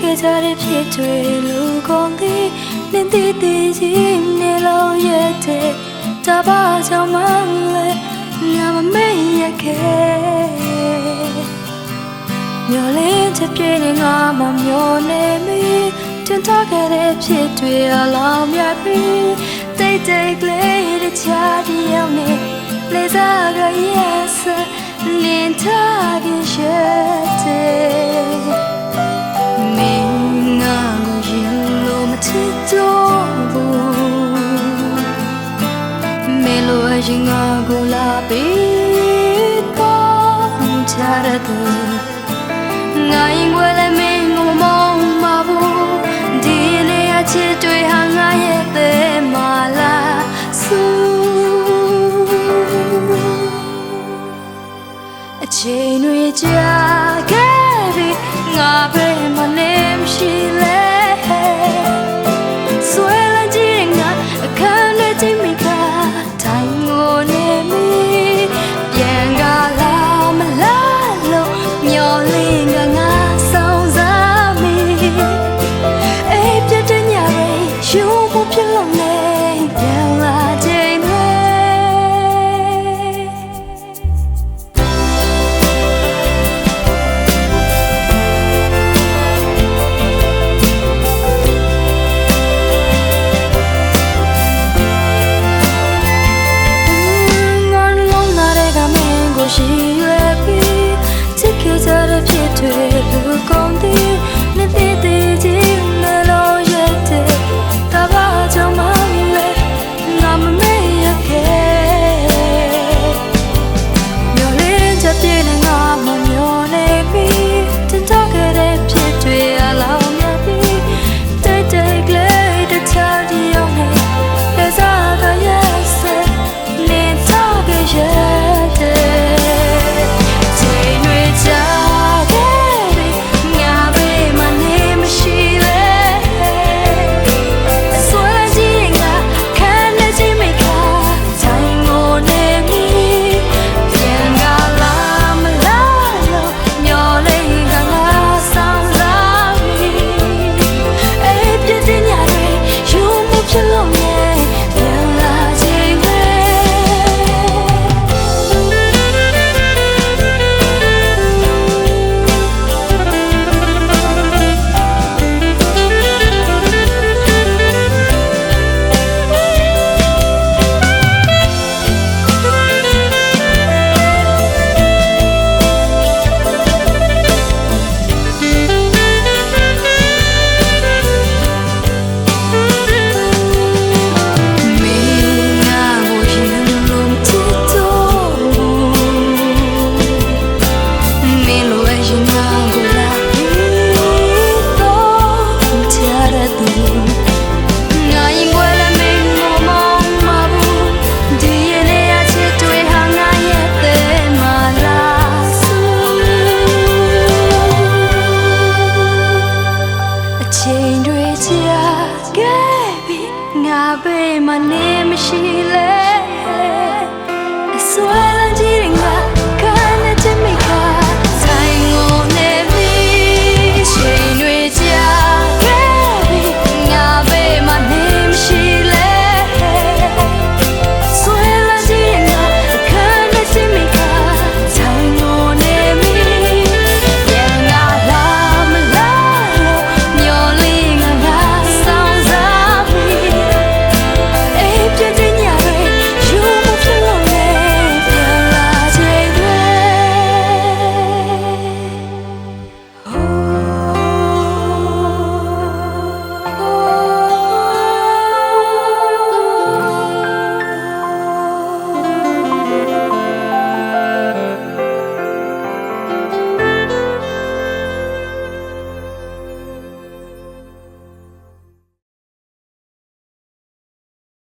တဲ့ဖြစ်တွေလူကုန်သည်နင်းတည်တည်ကြီးနေလို့ရတဲ့တပါကြောင့်မလဲငါမမေ့ရခဲ့မျောလင်းချက်ပြည့်နေငါမမျောနေမီတင်ထားခဲ့တဲ့ဖြစ်တွေအလောင်းမြတ်ပြီးတိတ်တိတ်ကလေးတဲ့ချာဒီရောက်နေလေစားကရဲ့ဆလင်းထားခင်ရှက်တဲ့ ချရတဲ့ငါရင်ွယ်လည်းမင်းကိုမမောင်းမဘူးဒီနေ့အချစ်တွေဟာငါရဲ့တဲ့မလားဆူအချိန်တွေကြာခဲ့ပြီငါပဲ တဲ့က ချာကဲပြီးငါဘေးမနေမရှိလဲအစွဲ